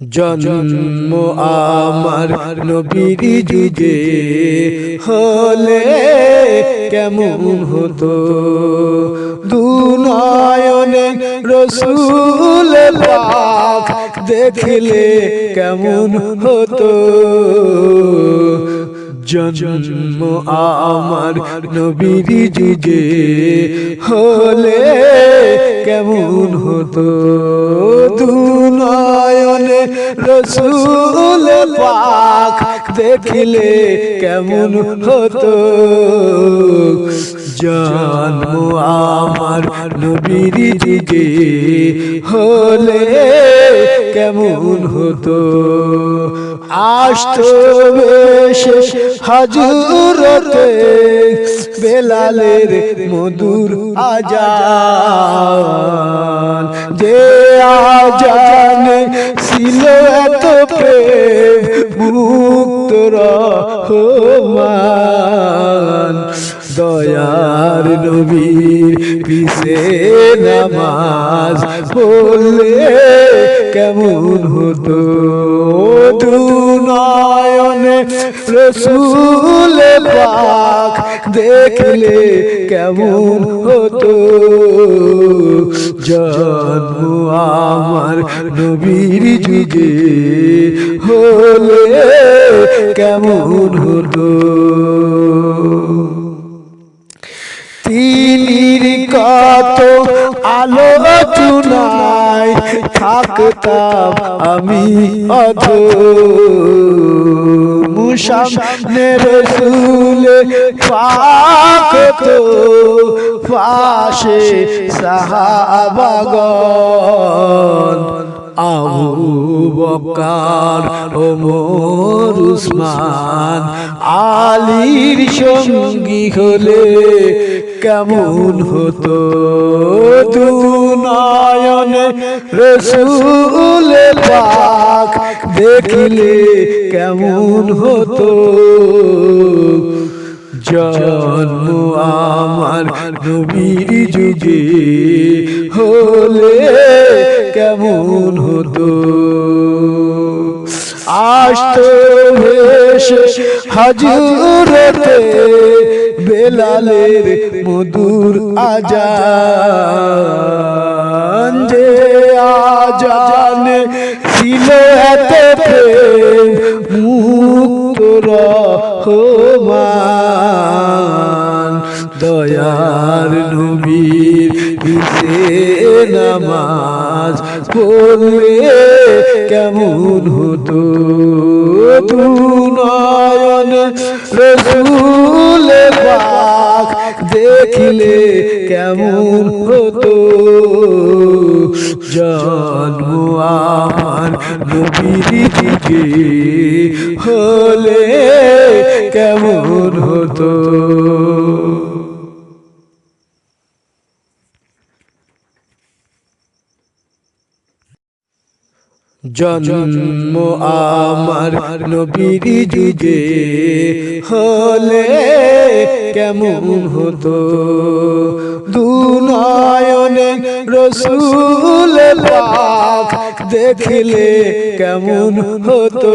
জন্ম আমার নবীর যুগে হলে কেমন হতো? দুনয়নে রসুল দেখলে কেমন হতো? জন্ম আমার নবীর যুগে হলে কেমন হতো? দুনয়নে রসুল পাক দেখলে কেমন হতো? জন্ম আমার নবীর যুগে হলে কেমন হতো? আসতো বেশে হাজুরতে বেলালের মধুর আজান। যে আজান ছিল এত মুক্ত রহমান। দয়ার নবীর পিছে নামাজ পড়লে কেমন হতো? দুনয়নে রসুল পাক দেখলে কেমন হতো? জন্ম আমার নবীর যুগে হলে কেমন হলো তিনির কত আলোচনায় থাকতাম আমি অধ মুসামনের সুলে পাক তো পাশে সাহাবাগন আবু বকার ওমর উসমান আলীর সঙ্গী হলে কেমন হতো? দুনয়নে রসুল পাক দেখলে কেমন হতো? জন্ম আমার নবীর যুগে হলে আসতো ভেসে হাজুরতে বেলালের মধুর আজান যে আজানে ছিল এত প্রেম মুক্ত রহমান। দয়ার নবীর পিছে নামাজ পড়লে কেমন হতো? দুনয়ন রসুল পাক দেখলে কেমন হতো? জন্ম আমার নবীর দিকে হলে কেমন হতো? জন্ম আমার নবীর যুগে হলে কেমন হতো? দুনয়নে রসুল দেখলে কেমন হতো?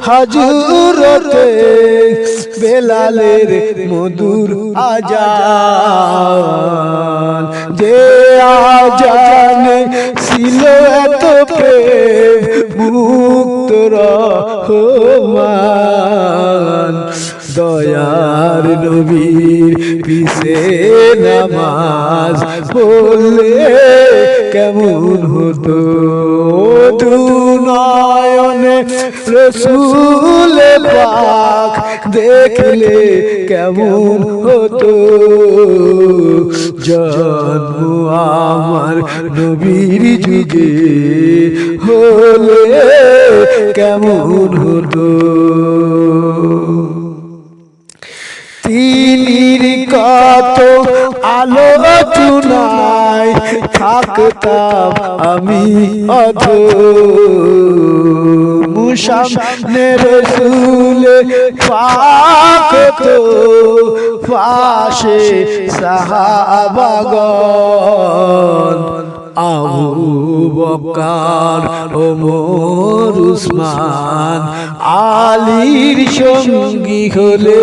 হাজুরতে বেলালের মধুর আজান। যে আজান ছিল এত প্রেম, মুক্ত রহমান। দয়ার নবীর পিছে নামাজ পড়লে কেমন হতো? দুনয়নে রসুল পাক দেখলে কেমন হতো? জন্ম আমার নবীর যুগে হলে কেমন হতো? তিনির কত আলোচনায় থাকতাম আমি অধ। মুসামনে রসুল পাক তো পাশে সাহাবাগন আবু বকার ওমর উসমান আলীর সঙ্গী হলে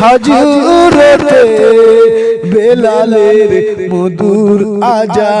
হাজুরতে বেলালের মধুর আজা